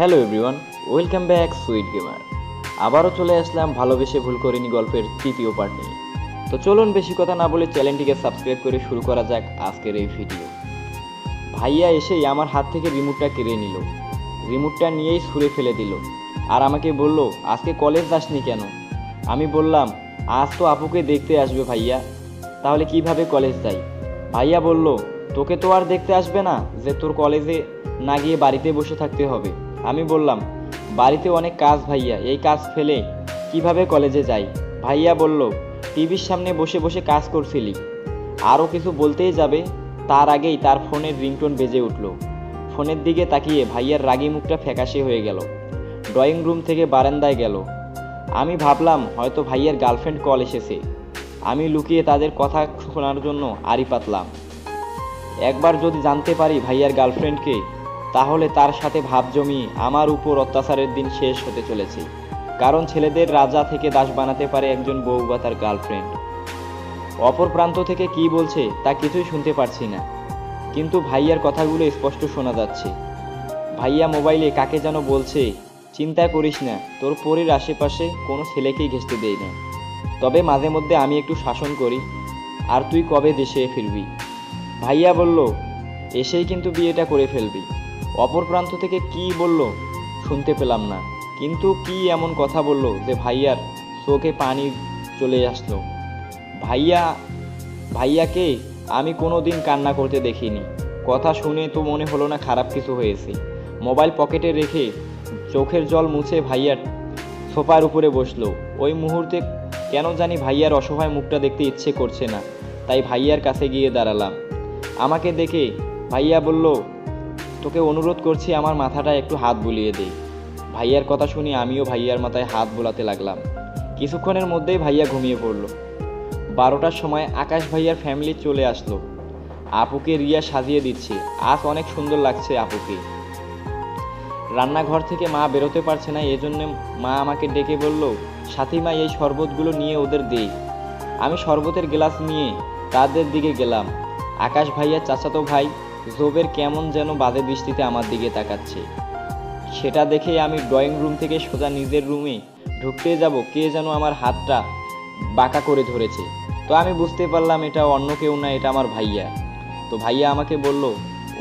Hello everyone, welcome back sweet gamer. আবারও চলে আসলাম ভালোবেসে ভুল করিনি গল্পের তৃতীয় পার্ট নিয়ে। তো চলুন বেশি কথা না বলে চ্যানেলটিকে সাবস্ক্রাইব করে শুরু করা যাক আজকের এই ভিডিও। ভাইয়া এসেই আমার হাত থেকে রিমোটটা কেড়ে নিল। রিমোটটা নিয়েই ছুঁড়ে ফেলে দিল। আর আমাকে বলল, আজকে কলেজ যাসনি কেন? আমি বললাম, আজ তো আপুকে দেখতে আসবে ভাইয়া। তাহলে কীভাবে কলেজ যাই? ভাইয়া বলল, তোকে তো আর দেখতে আসবে না যে তোর কলেজে না গিয়ে বাড়িতে বসে থাকতে হবে। আমি বললাম, বাড়িতে অনেক কাজ ভাইয়া, এই কাজ ফেলে কীভাবে কলেজে যাই? ভাইয়া বলল, টিভির সামনে বসে বসে কাজ করছিলি। আরও কিছু বলতেই যাবে? তার আগেই তার ফোনের রিংটোন বেজে উঠল। ফোনের দিকে তাকিয়ে ভাইয়ার রাগি মুখটা ফ্যাকাশে হয়ে গেল। ড্রয়িং রুম থেকে বারান্দায় গেল। আমি ভাবলাম, হয়তো ভাইয়ার গার্লফ্রেন্ড কল এসেছে। আমি লুকিয়ে তাদের কথা শোনার জন্য আড়ি পাতলাম। একবার যদি জানতে পারি ভাইয়ার গার্লফ্রেন্ডকে তাহলে তার সাথে ভাব জমিয়ে আমার উপর অত্যাচারের দিন শেষ হতে চলেছে। কারণ ছেলেদের রাজা থেকে দাস বানাতে পারে একজন বউ বা তার গার্লফ্রেন্ড। অপর প্রান্ত থেকে কি বলছে তা কিছুই শুনতে পারছি না। কিন্তু ভাইয়ার কথাগুলো স্পষ্ট শোনা যাচ্ছে। ভাইয়া মোবাইলে কাকে যেন বলছে, চিন্তা করিস না, তোর পরের আশেপাশে কোনো ছেলেকেই ঘেঁচতে দেই না। তবে মাঝে মধ্যে আমি একটু শাসন করি, আর তুই কবে দেশে ফিরবি? ভাইয়া বলল, এসেই কিন্তু বিয়েটা করে ফেলবি। অপর প্রান্ত থেকে কি বলল, শুনতে পেলাম না। কিন্তু কি এমন কথা বলল যে ভাইয়ার চোখে পানি চলে আসলো। ভাইয়া, ভাইয়াকে আমি কোনো দিন কান্না করতে দেখিনি। কথা শুনে তো মনে হলো না খারাপ কিছু হয়েছে। মোবাইল পকেটে রেখে চোখের জল মুছে ভাইয়ার সোফার উপরে বসল। ওই মুহূর্তে কেন জানি ভাইয়ার অসহায় মুখটা দেখতে ইচ্ছে করছে না। তাই ভাইয়ার কাছে গিয়ে দাঁড়ালাম। আমাকে দেখে ভাইয়া বলল তোকে অনুরোধ করছি আমার মাথাটা একটু হাত বুলিয়ে দেই ভাইয়ার কথা শুনে আমিও ভাইয়ার মাথায় হাত বোলাতে লাগলাম। কিছুক্ষণের মধ্যেই ভাইয়া ঘুমিয়ে পড়ল। বারোটার সময় আকাশ ভাইয়ার ফ্যামিলি চলে আসলো। আপুকে রিয়া সাজিয়ে দিচ্ছে। আজ অনেক সুন্দর লাগছে আপুকে। রান্নাঘর থেকে মা বেরোতে পারছে না, এজন্য মা আমাকে ডেকে বলল সাথী মা এই শরবতগুলো নিয়ে ওদের দেই আমি শরবতের গ্লাস নিয়ে তাদের দিকে গেলাম। আকাশ ভাইয়ার চাচাতো ভাই জোবের কেমন যেন বাজে দৃষ্টিতে আমার দিকে তাকাচ্ছে। সেটা দেখে আমি ড্রয়িং রুম থেকে সোজা নিজের রুমে ঢুকতে যাব, কে যেন আমার হাতটা বাঁকা করে ধরেছে। তো আমি বুঝতে পারলাম এটা অন্য কেউ না, এটা আমার ভাইয়া। তো ভাইয়া আমাকে বলল,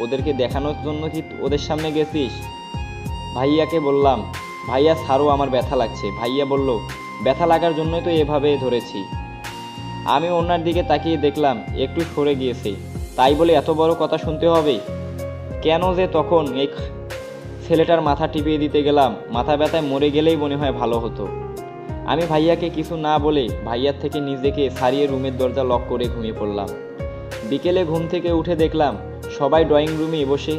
ওদেরকে দেখানোর জন্য কি ওদের সামনে গেছিস? ভাইয়াকে বললাম, ভাইয়া ছাড়ো আমার ব্যথা লাগছে। ভাইয়া বলল, ব্যথা লাগার জন্যই তো এভাবে ধরেছি। আমি ওনার দিকে তাকিয়ে দেখলাম, একটু সরে গিয়েছে। তাই বলে এত বড় কথা শুনতে হবে? কেন যে তখন এই ছেলেটার মাথা টিপিয়ে দিতে গেলাম, মাথা ব্যথায় মরে গেলেই মনে হয় ভালো হতো। আমি ভাইয়াকে কিছু না বলে ভাইয়ার থেকে নিজেকে সারিয়ে রুমের দরজা লক করে ঘুমিয়ে পড়লাম। বিকেলে ঘুম থেকে উঠে দেখলাম, সবাই ড্রয়িং রুমে বসে